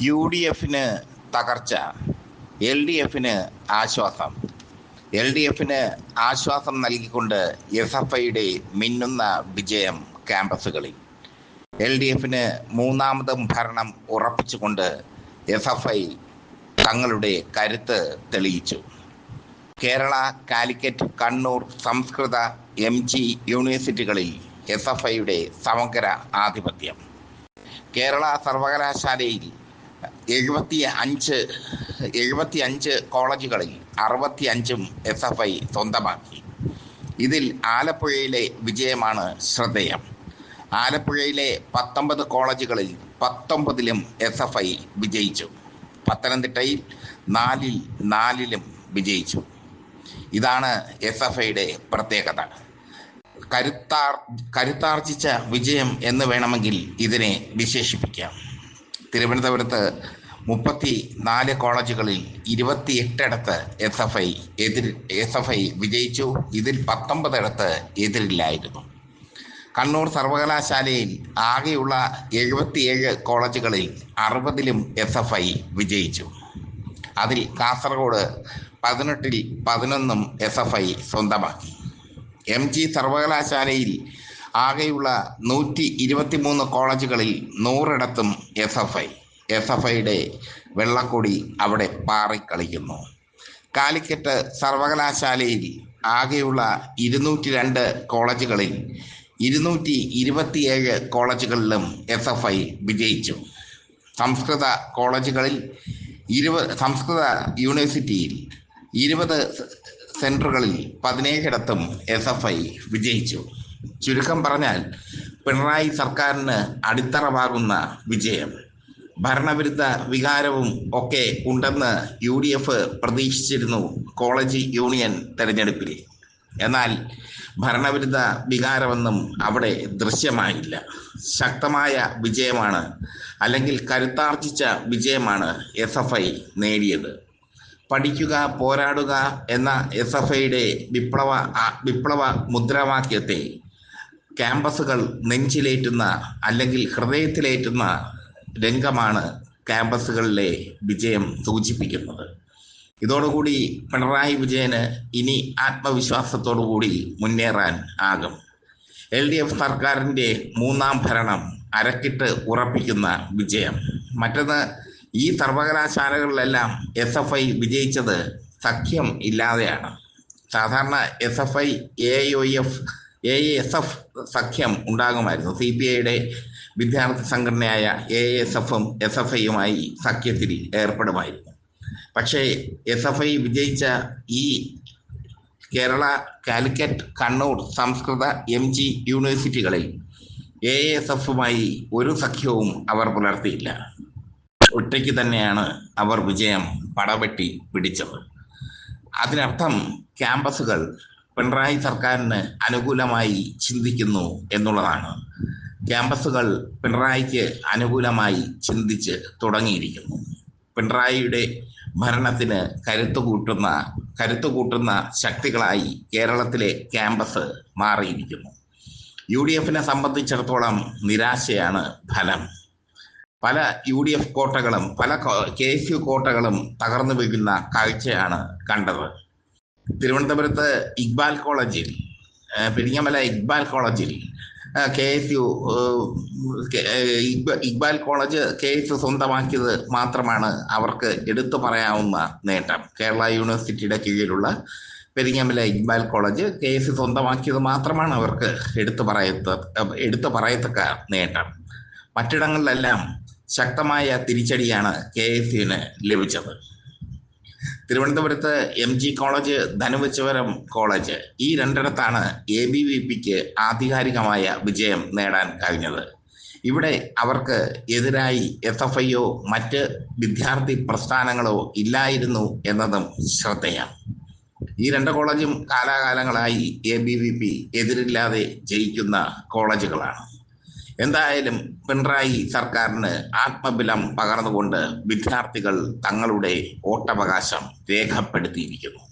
U D എഫിന് തകർച്ച L D എഫിന് ആശ്വാസം. എൽ ഡി എഫിന് ആശ്വാസം നൽകിക്കൊണ്ട് എസ് എഫ് ഐയുടെ മിന്നുന്ന വിജയം ക്യാമ്പസുകളിൽ. എൽ ഡി എഫിന് മൂന്നാമതും ഭരണം ഉറപ്പിച്ചുകൊണ്ട് എസ് എഫ് ഐ തങ്ങളുടെ കരുത്ത് തെളിയിച്ചു. കേരള കാലിക്കറ്റ് കണ്ണൂർ സംസ്കൃത എം ജി യൂണിവേഴ്സിറ്റികളിൽ എസ് എഫ് ഐയുടെ സമഗ്ര ആധിപത്യം. കേരള സർവകലാശാലയിൽ എഴുപത്തി അഞ്ച് എഴുപത്തി അഞ്ച് കോളേജുകളിൽ അറുപത്തി അഞ്ചും എസ് എഫ് ഐ സ്വന്തമാക്കി. ഇതിൽ ആലപ്പുഴയിലെ വിജയമാണ് ശ്രദ്ധേയം. ആലപ്പുഴയിലെ പത്തൊമ്പത് കോളേജുകളിൽ പത്തൊമ്പതിലും എസ് എഫ് ഐ വിജയിച്ചു. പത്തനംതിട്ടയിൽ നാലിൽ നാലിലും വിജയിച്ചു. ഇതാണ് എസ് എഫ് ഐയുടെ പ്രത്യേകത. കരുത്താർ കരുത്താർജിച്ച വിജയം എന്ന് വേണമെങ്കിൽ ഇതിനെ വിശേഷിപ്പിക്കാം. തിരുവനന്തപുരത്ത് മുപ്പത്തി നാല് കോളേജുകളിൽ ഇരുപത്തിയെട്ടിടത്ത് എസ് എഫ് ഐ എതിർ എസ് എഫ് ഐ വിജയിച്ചു. ഇതിൽ പത്തൊമ്പതിടത്ത് എതിരില്ലായിരുന്നു. കണ്ണൂർ സർവകലാശാലയിൽ ആകെയുള്ള എഴുപത്തിയേഴ് കോളേജുകളിൽ അറുപതിലും എസ് എഫ് ഐ വിജയിച്ചു. അതിൽ കാസർഗോഡ് പതിനെട്ടിൽ പതിനൊന്നും എസ് എഫ് ഐ സ്വന്തമാക്കി. എം ജി സർവകലാശാലയിൽ ആകെയുള്ള നൂറ്റി ഇരുപത്തി മൂന്ന് കോളേജുകളിൽ നൂറിടത്തും S F I. S F ഐയുടെ വെള്ളക്കൊടി അവിടെ പാറിക്കളിക്കുന്നു. കാലിക്കറ്റ് സർവകലാശാലയിൽ ആകെയുള്ള ഇരുന്നൂറ്റി രണ്ട് കോളേജുകളിൽ ഇരുന്നൂറ്റി ഇരുപത്തിയേഴ് കോളേജുകളിലും എസ് എഫ് ഐ വിജയിച്ചു. സംസ്കൃത കോളേജുകളിൽ ഇരുപത് സംസ്കൃത യൂണിവേഴ്സിറ്റിയിൽ ഇരുപത് സെന്ററുകളിൽ പതിനേഴിടത്തും എസ് എഫ് ഐ വിജയിച്ചു. ചുരുക്കം പറഞ്ഞാൽ പിണറായി സർക്കാരിന് അടിത്തറവാകുന്ന വിജയം ഭരണവിരുദ്ധ വികാരവും ഒക്കെ ഉണ്ടെന്ന് യു ഡി എഫ് പ്രതീക്ഷിച്ചിരുന്നു കോളേജ് യൂണിയൻ തെരഞ്ഞെടുപ്പിൽ. എന്നാൽ ഭരണവിരുദ്ധ വികാരമൊന്നും അവിടെ ദൃശ്യമായില്ല. ശക്തമായ വിജയമാണ് അല്ലെങ്കിൽ കരുത്താർജിച്ച വിജയമാണ് എസ് എഫ് ഐ നേടിയത്. പഠിക്കുക പോരാടുക എന്ന എസ് എഫ് ഐയുടെ വിപ്ലവ വിപ്ലവ മുദ്രാവാക്യത്തെ ക്യാമ്പസുകൾ നെഞ്ചിലേറ്റുന്ന അല്ലെങ്കിൽ ഹൃദയത്തിലേറ്റുന്ന രംഗമാണ് ക്യാമ്പസുകളിലെ വിജയം സൂചിപ്പിക്കുന്നത്. ഇതോടുകൂടി പിണറായി വിജയന് ഇനി ആത്മവിശ്വാസത്തോടുകൂടി മുന്നേറാൻ ആകും. എൽ ഡി എഫ് സർക്കാരിന്റെ മൂന്നാം ഭരണം അരക്കിട്ട് ഉറപ്പിക്കുന്ന വിജയം. മറ്റൊന്ന് ഈ സർവകലാശാലകളിലെല്ലാം എസ് എഫ് ഐ വിജയിച്ചത് സഖ്യം ഇല്ലാതെയാണ്. സാധാരണ S F I A O F A S F സഖ്യം ഉണ്ടാകുമായിരുന്നു. സി പി ഐയുടെ വിദ്യാർത്ഥി സംഘടനയായ എ എസ് എഫും എസ് എഫ് ഐയുമായി സഖ്യത്തിൽ ഏർപ്പെടുമായിരുന്നു. പക്ഷേ എസ് എഫ് ഐ വിജയിച്ച ഈ കേരള കാലിക്കറ്റ് കണ്ണൂർ സംസ്കൃത എം ജി യൂണിവേഴ്സിറ്റികളിൽ എ എസ് എഫുമായി ഒരു സഖ്യവും അവർ പുലർത്തിയില്ല. ഒറ്റയ്ക്ക് തന്നെയാണ് അവർ വിജയം പടവെട്ടി പിടിച്ചത്. അതിനർത്ഥം ക്യാമ്പസുകൾ പിണറായി സർക്കാരിന് അനുകൂലമായി ചിന്തിക്കുന്നു എന്നുള്ളതാണ്. ക്യാമ്പസുകൾ പിണറായിക്ക് അനുകൂലമായി ചിന്തിച്ച് തുടങ്ങിയിരിക്കുന്നു. പിണറായിയുടെ ഭരണത്തിന് കരുത്തു കൂട്ടുന്ന കരുത്തു കൂട്ടുന്ന ശക്തികളായി കേരളത്തിലെ ക്യാമ്പസ് മാറിയിരിക്കുന്നു. യു ഡി എഫിനെ സംബന്ധിച്ചിടത്തോളം നിരാശയാണ് ഫലം. പല യു ഡി എഫ് കോട്ടകളും പല കെ എസ് യു കോട്ടകളും തകർന്നു വീഴുന്ന കാഴ്ചയാണ് കണ്ടത്. തിരുവനന്തപുരത്ത് ഇക്ബാൽ കോളേജിൽ പെരിങ്ങമല ഇക്ബാൽ കോളേജിൽ K S U Iqbal college K S U സ്വന്തമാക്കിയത് മാത്രമാണ് അവർക്ക് എടുത്തു പറയാവുന്ന നേട്ടം. കേരള യൂണിവേഴ്സിറ്റിയുടെ കീഴിലുള്ള Peringamala Iqbal college K S U സ്വന്തമാക്കിയത് മാത്രമാണ് അവർക്ക് എടുത്തു പറയത്ത എടുത്തു പറയത്തക്ക നേട്ടം. മറ്റിടങ്ങളിലെല്ലാം ശക്തമായ തിരിച്ചടിയാണ് കെ എസ് യുവിന് ലഭിച്ചത്. തിരുവനന്തപുരത്ത് M G college Dhanuvachavaram college ഈ രണ്ടിടത്താണ് എ ബി വി പിക്ക് ആധികാരികമായ വിജയം നേടാൻ കഴിഞ്ഞത്. ഇവിടെ അവർക്ക് എതിരായി എസ് എഫ് ഐയോ മറ്റ് വിദ്യാർത്ഥി പ്രസ്ഥാനങ്ങളോ ഇല്ലായിരുന്നു എന്നതും ശ്രദ്ധേയം. ഈ രണ്ട് കോളേജും കാലാകാലങ്ങളായി എ ബി വി പി എതിരില്ലാതെ ജയിക്കുന്ന കോളേജുകളാണ് എന്തായാലും പിണറായി സർക്കാരിന് ആത്മബലം പകർന്നുകൊണ്ട് വിദ്യാർത്ഥികൾ തങ്ങളുടെ വോട്ടവകാശം രേഖപ്പെടുത്തിയിരിക്കുന്നു.